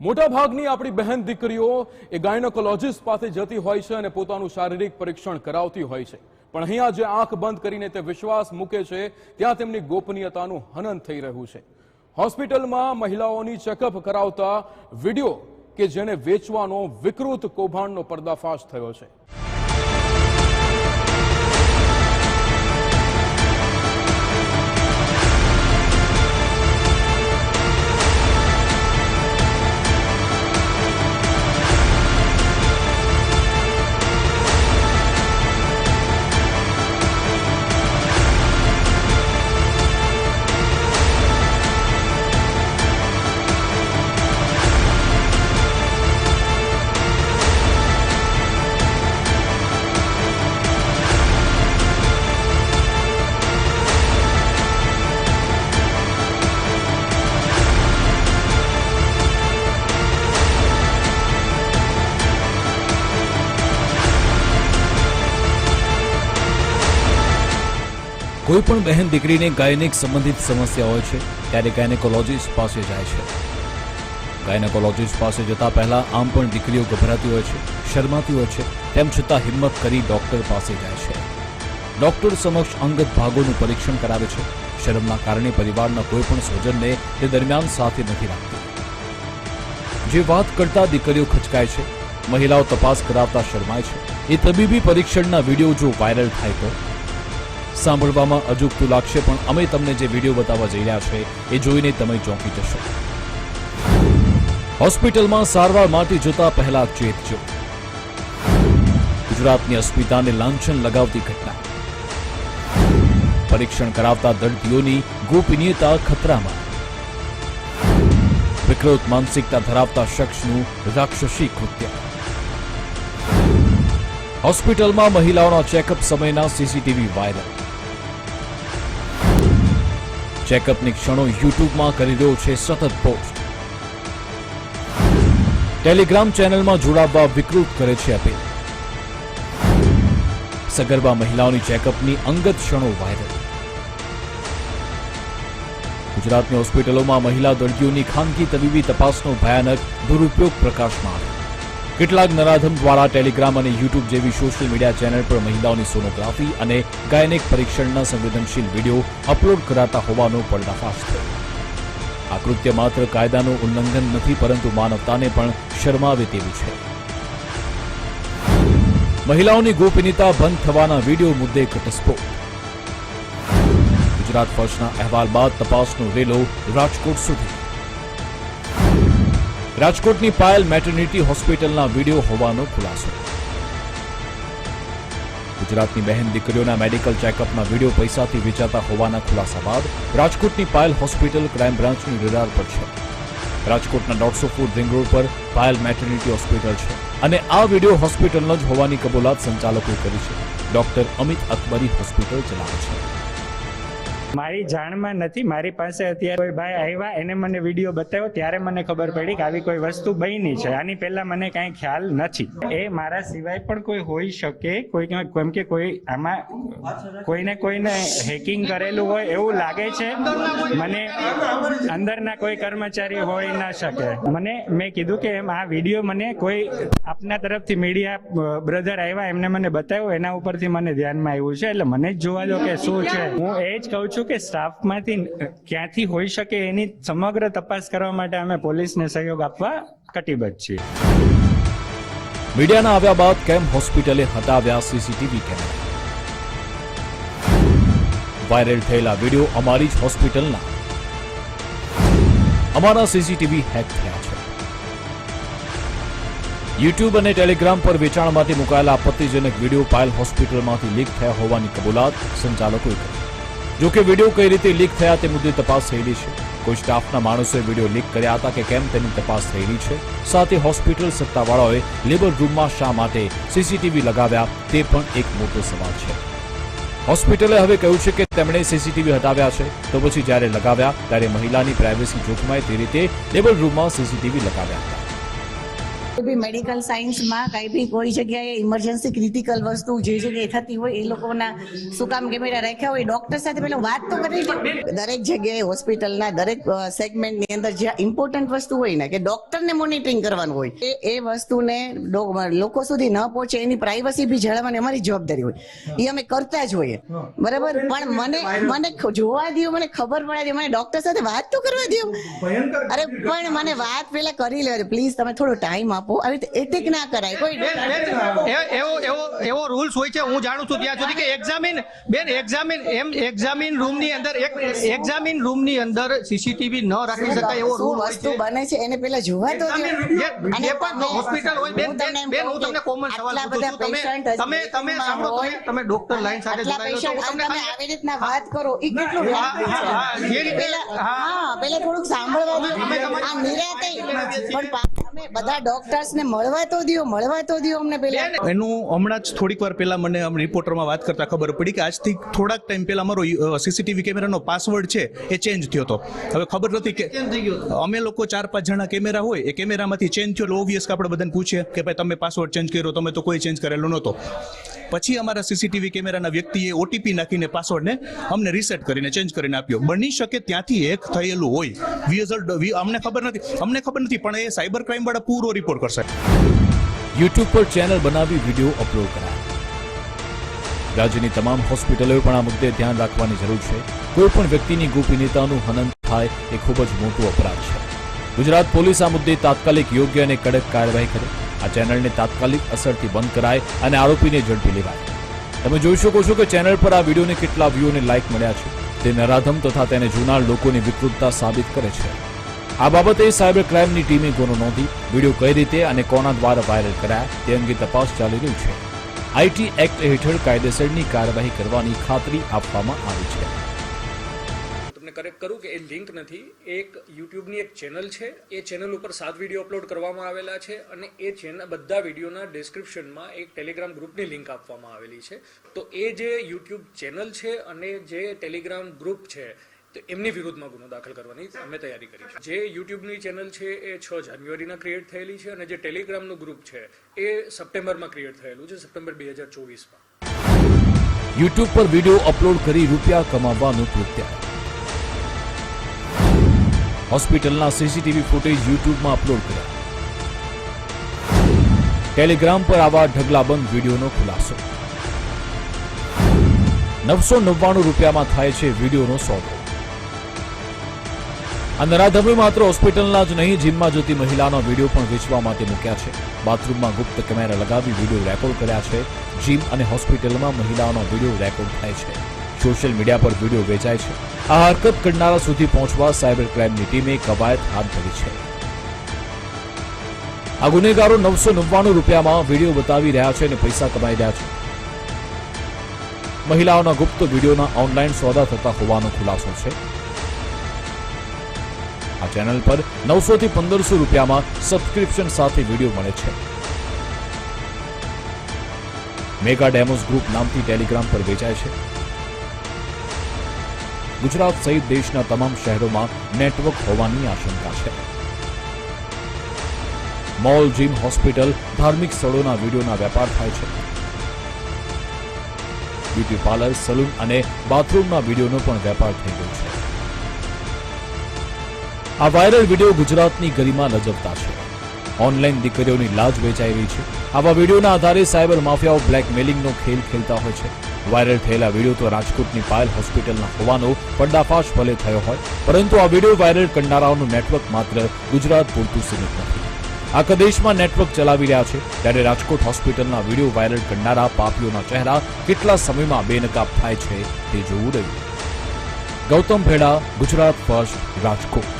મોટાભાગની આપણી બહેન દીકરીઓ એ ગાયનોકોલોજીસ્ટ પાસે જતી હોય છે અને પોતાનું શારીરિક પરીક્ષણ કરાવતી હોય છે. પણ અહીંયા જે આંખ બંધ કરીને તે વિશ્વાસ મૂકે છે, ત્યાં તેમની ગોપનીયતાનું હનન થઈ રહ્યું છે. હોસ્પિટલમાં મહિલાઓની ચેકઅપ કરાવતા વીડિયો કે જેને વેચવાનો વિકૃત કૌભાંડનો પર્દાફાશ થયો છે. કોઈ પણ બહેન દીકરીને ગાયનિક સંબંધિત સમસ્યા હોય છે, ત્યારે ગાયનેકોલોજીસ્ટ પાસે જાય છે. ગાયનેકોલોજીસ્ટ પાસે જતા પહેલા આમ પણ દીકરીઓ ગભરાતી હોય છે, શરમાતી હોય છે, તેમ છતાં હિંમત કરી ડૉક્ટર પાસે જાય છે. ડોક્ટર સમક્ષ અંગત ભાગોનું પરીક્ષણ કરાવે છે. શરમના કારણે પરિવારના કોઈ પણ સ્વજનને તે દરમિયાન સાથે નથી રાખતી. જે વાત કરતા દીકરીઓ ખચકાય છે, મહિલાઓ તપાસ કરાવતા શરમાય છે. એ તબીબી પરીક્ષણના વીડિયો જો વાયરલ થાય તો સાંભળવામાં અજુગતું લાગશે, પણ અમે તમને જે વીડિયો બતાવવા જઈ રહ્યા છે, એ જોઈને તમે ચોંકી જશો. હોસ્પિટલમાં સારવાર માટે જતા પહેલા ચેતજો ગુજરાતની અસ્મિતાને લાંછન લગાવતી ઘટના. પરીક્ષણ કરાવતા દર્દીઓની ગોપનીયતા ખતરામાં. વિકૃત માનસિકતા ધરાવતા શખ્સનું રાક્ષસી કૃત્ય. હોસ્પિટલમાં મહિલાઓના ચેકઅપ સમયના સીસીટીવી વાયરલ. ચેકઅપની ક્ષણો યુટ્યુબમાં કરી રહ્યો છે સતત પોસ્ટ. ટેલિગ્રામ ચેનલમાં જોડાવવા વિકૃત કરે છે અપીલ. સગર્ભા મહિલાઓની ચેકઅપની અંગત ક્ષણો વાયરલ. ગુજરાતની હોસ્પિટલોમાં મહિલા દર્દીઓની ખાનગી તબીબી તપાસનો ભયાનક દુરુપયોગ પ્રકાશમાં આવ્યો. કેટલાક નરાધમ દ્વારા ટેલિગ્રામ અને યુટ્યુબ જેવી સોશિયલ મીડિયા ચેનલ પર મહિલાઓની સોનોગ્રાફી અને ગાયનેક પરીક્ષણના સંવેદનશીલ વીડિયો અપલોડ કરાતા હોવાનો પર્દાફાશ થયો. આ કૃત્ય માત્ર કાયદાનું ઉલ્લંઘન નથી, પરંતુ માનવતાને પણ શરમાવે તેવું છે. મહિલાઓની ગોપનીયતા બંધ થવાના વીડિયો મુદ્દે ઘટસ્ફોટ. ગુજરાત ફર્સ્ટના અહેવાલ બાદ તપાસનો રેલો રાજકોટ સુધી. રાજકોટની પાયલ મેટર્નિટી હોસ્પિટલના વીડિયો હોવાનો ખુલાસો. ગુજરાતની બહેન દીકરીઓના મેડિકલ ચેકઅપના વીડિયો પૈસાથી વેચાતા હોવાના ખુલાસા બાદ રાજકોટની પાયલ હોસ્પિટલ ક્રાઇમ બ્રાન્ચની રડાર પર છે. રાજકોટના દોઢસો ફૂટ રિંગ રોડ પર પાયલ મેટર્નિટી હોસ્પિટલ છે અને આ વીડિયો હોસ્પિટલનો જ હોવાની કબૂલાત સંચાલકોએ કરી છે. ડોક્ટર અમિત અકબરી હોસ્પિટલ ચલાવે છે. મારી જાણમાં નથી, મારી પાસે અત્યારે કોઈ ભાઈ આવ્યા, એને મને વીડિયો બતાવ્યો, ત્યારે મને ખબર પડી કે આવી કોઈ વસ્તુ બની છે. આની પહેલા મને કાંઈ ખ્યાલ નથી. એ મારા સિવાય પણ કોઈ હોઈ શકે, કોઈ કેમ કે કોઈ આમાં કોઈને કોઈને હેકિંગ કરેલું હોય એવું લાગે છે. મને અંદરના કોઈ કર્મચારી હોઈ ના શકે. મને, મેં કીધું કે એમ આ વીડિયો મને કોઈ આપના તરફથી મીડિયા બ્રધર આવ્યા, એમને મને બતાવ્યો, એના ઉપરથી મને ધ્યાનમાં આવ્યું છે. એટલે મને જ જોવા દો કે શું છે. હું એ જ કહું છું કે સ્ટાફમાંથી ક્યાંથી હોઈ શકે એની સમગ્ર તપાસ કરવા માટે અમે પોલીસને સહયોગ આપવા કટિબદ્ધ છીએ. મીડિયાના આવ્યા બાદ કેમ હોસ્પિટલે હટાવ્યા સીસીટીવી કેમેરા? વાયરલ થયેલા વીડિયો અમારી જ હોસ્પિટલના. અમારા સીસીટીવી હેક થયા છે. યુટ્યુબ અને ટેલિગ્રામ પર વેચાણ માટે મુકાયેલા આપત્તિજનક વીડિયો પાયલ હોસ્પિટલમાંથી લીક થયા હોવાની કબૂલાત સંચાલકોએ કરી. જો કે વીડિયો કઈ રીતે લીક થયા તે મુદ્દે તપાસ થયેલી છે. કોઈ સ્ટાફના માણસોએ વીડિયો લીક કર્યા હતા કે કેમ તેની તપાસ થયેલી છે. સાથે હોસ્પિટલ સત્તાવાળાઓએ લેબર રૂમમાં શા માટે સીસીટીવી લગાવ્યા તે પણ એક મોટો સવાલ છે. હોસ્પિટલે હવે કહ્યું છે કે તેમણે સીસીટીવી હટાવ્યા છે. તો પછી જ્યારે લગાવ્યા, ત્યારે મહિલાની પ્રાઇવેસી જોખમાય તે રીતે લેબર રૂમમાં સીસીટીવી લગાવ્યા હતા. કોઈ બી મેડિકલ સાયન્સમાં કાંઈ બી કોઈ જગ્યાએ ઇમરજન્સી ક્રિટિકલ વસ્તુ જે જગ્યાએ થતી હોય એ લોકોના શું કામ કેમેરા રાખ્યા હોય ડોક્ટર સાથે પેલો વાત તો કરી દરેક જગ્યાએ હોસ્પિટલના દરેક સેગમેન્ટની અંદર જ્યાં ઇમ્પોર્ટન્ટ વસ્તુ હોય ને કે ડોક્ટરને મોનિટરિંગ કરવાનું હોય એ એ વસ્તુને લોકો સુધી ન પહોંચે એની પ્રાઇવસી બી જાળવવાની અમારી જવાબદારી હોય. એ અમે કરતા જ હોઈએ. બરાબર? પણ મને મને જોવા દો મને ખબર પડે દો મને ડોક્ટર સાથે વાત તો કરવા દો અરે પણ મને વાત પેલા કરી લે પ્લીઝ તમે થોડો ટાઈમ આપો. આવી રીતે એટેક ના કરાય કોઈ એવો એવો એવો રૂલ્સ હોય છે હું જાણું છું ત્યાં સુધી કે એક્ઝામિન બેન એક્ઝામિન એમ એક્ઝામિન રૂમની અંદર એક એક્ઝામિન રૂમની અંદર સીસીટીવી ન રાખી શકાય એવો રૂલ વસ્તુ બને છે એને પેલા જોવા તો રૂમ- અને પણ હોસ્પિટલ હોય બેન બેન હું તમને કોમન સવાલ પૂછું છું. તમે તમે તમે સાંભળો તમે તમે ડોક્ટર લાઈન સાથે જોડાયેલો છો. તમને તમે આવી રીતના વાત કરો એ કેટલું હા, હા, હા, રીતે- પેલા થોડુંક સાંભળવા આ નિરાતે પણ બધા ડોક્ટર્સ ને મળવા તો દ્યો મળવા તો દ્યો અમને પેલા. એનું હમણાં જ થોડીક વાર પહેલા મને રિપોર્ટરમાં વાત કરતા ખબર પડી કે આજથી થોડાક ટાઈમ પહેલા અમારો સીસીટીવી કેમેરાનો પાસવર્ડ છે એ ચેન્જ થયો હતો હવે ખબર નથી કે અમે લોકો ચાર પાંચ જણા કેમેરા હોય એ કેમેરામાંથી ચેન્જ થયો એટલે ઓબ્વિયસ કે આપણે બધાને પૂછીએ કે ભાઈ તમે પાસવર્ડ ચેન્જ કર્યો તમે તો કોઈ ચેન્જ કરેલો નહોતો. પછી અમારા સીસીટીવી કેમેરાના વ્યક્તિએ ઓટીપી નાખીને પાસવર્ડને અમને રીસેટ કરીને ચેન્જ કરીને આપ્યો. બની શકે ત્યાંથી એક થયેલું હોય. રિઝલ્ટ અમને ખબર નથી. અમને ખબર નથી, પણ એ સાયબર ક્રાઇમ વાળા પૂરો રિપોર્ટ કરશે. યુટ્યુબ પર ચેનલ બનાવી વીડિયો અપલોડ કરાય. રાજ્યની તમામ હોસ્પિટલોએ પણ આ મુદ્દે ધ્યાન રાખવાની જરૂર છે. કોઈ પણ વ્યક્તિની ગોપનીયતાનું હનન થાય એ ખૂબ જ મોટો અપરાધ છે. ગુજરાત પોલીસ આ મુદ્દે તાત્કાલિક યોગ્ય અને કડક કાર્યવાહી કરે. આ ચેનલને તાત્કાલિક અસરથી બંધ કરાય અને આરોપીને ઝડપી લેવાય. તમે જોઈ શકો છો કે ચેનલ પર આ વિડીયોને કેટલા વ્યૂ અને લાઇક મળ્યા છે. તે નરાધમ તથા તેને જોનાર લોકોની વિકૃતતા સાબિત કરે છે. આ બાબતે સાયબર ક્રાઇમની ટીમે ગુનો નોંધી, વીડિયો કઈ રીતે અને કોના દ્વારા વાયરલ કરાયા તે અંગે તપાસ ચાલી રહી છે. આઈટી એક્ટ હેઠળ કાયદેસરની કાર્યવાહી કરવાની ખાતરી આપવામાં આવી છે. તમને કરેક્ટ કરું કે એ લિંક નથી. એક યુટ્યુબની એક ચેનલ છે. એ ચેનલ ઉપર સાત વીડિયો અપલોડ કરવામાં આવેલા છે અને એ ચેનલ બધા વિડીયોના ડિસ્ક્રિપ્શનમાં એક ટેલિગ્રામ ગ્રુપની લિંક આપવામાં આવેલી છે. તો એ જે યુટ્યુબ ચેનલ છે અને જે ટેલિગ્રામ ગ્રુપ છે, તો એમની વિરુદ્ધમાં ગુનો દાખલ કરવાની અમે તૈયારી કરી છે. જે યુટ્યુબની ચેનલ છે એ છ જાન્યુઆરીના ક્રિએટ થયેલી છે અને જે ટેલિગ્રામનું ગ્રુપ છે એ સપ્ટેમ્બરમાં ક્રિએટ થયેલું છે, સપ્ટેમ્બર બે હજાર ચોવીસમાં યુટ્યુબ પર વીડિયો અપલોડ કરી રૂપિયા કમાવવાનું કૃત્ય હોસ્પિટલના સીસીટીવી ફૂટેજ યુટ્યુબમાં અપલોડ કર્યા. ટેલિગ્રામ પર આવા ઢગલાબંધ વિડીયોનો ખુલાસો. નવસો નવ્વાણું રૂપિયામાં થાય છે વિડીયોનો સોદો. આ નરાધમે માત્ર હોસ્પિટલના જ નહીં, જીમમાં જતી મહિલાનો વીડિયો પણ વેચવા માટે મૂક્યા છે. બાથરૂમમાં ગુપ્ત કેમેરા લગાવી વીડિયો રેકોર્ડ કર્યા છે. જીમ અને હોસ્પિટલમાં મહિલાઓનો વીડિયો રેકોર્ડ થાય છે. સોશિયલ મીડિયા પર વીડિયો વેચાય છે. આ હરકત કરનારા સુધી પહોંચવા સાયબર ક્રાઇમની ટીમે કવાયત હાથ ધરી છે. આ ગુનેગારો નવસો નવ્વાણું રૂપિયામાં વીડિયો બતાવી રહ્યા છે અને પૈસા કમાઈ રહ્યા છે. મહિલાઓના ગુપ્ત વિડીયોના ઓનલાઈન સોદા થતા હોવાનો ખુલાસો છે. આ ચેનલ પર નવસો થી પંદરસો રૂપિયામાં સબસ્ક્રિપ્શન સાથે વીડિયો મળે છે. મેગા ડેમોસ ગ્રુપ નામથી ટેલિગ્રામ પર વેચાય છે. ગુજરાત સહિત દેશના તમામ શહેરોમાં નેટવર્ક હોવાની આશંકા છે. મોલ, જીમ, હોસ્પિટલ, ધાર્મિક સ્થળોના વિડીયોના વેપાર થાય છે. બ્યુટી પાર્લર, સલૂન અને બાથરૂમના વિડીયોનો પણ વેપાર થઈ ગયો છે. આ વાયરલ વીડિયો ગુજરાતની ગરિમા લજવતા છે. ઓનલાઈન દીકરીઓની લાજ વેચાઈ રહી છે. આવા વિડીયોના આધારે સાયબર માફિયાઓ બ્લેકમેલિંગનો ખેલ ખેલતા હોય છે. વાયરલ થયેલા વીડિયો તો રાજકોટની પાયલ હોસ્પિટલના હોવાનો પર્દાફાશ ભલે થયો હોય, પરંતુ આ વીડિયો વાયરલ કરનારાઓનું નેટવર્ક માત્ર ગુજરાત પૂરતું સીમિત નથી. આખા દેશમાં નેટવર્ક ચલાવી રહ્યા છે, ત્યારે રાજકોટ હોસ્પિટલના વીડિયો વાયરલ કરનારા પાપીઓના ચહેરા કેટલા સમયમાં બેનકાબ થાય છે તે જોવું રહ્યું. ગૌતમ ભેડા, ગુજરાત ફર્સ્ટ, રાજકોટ.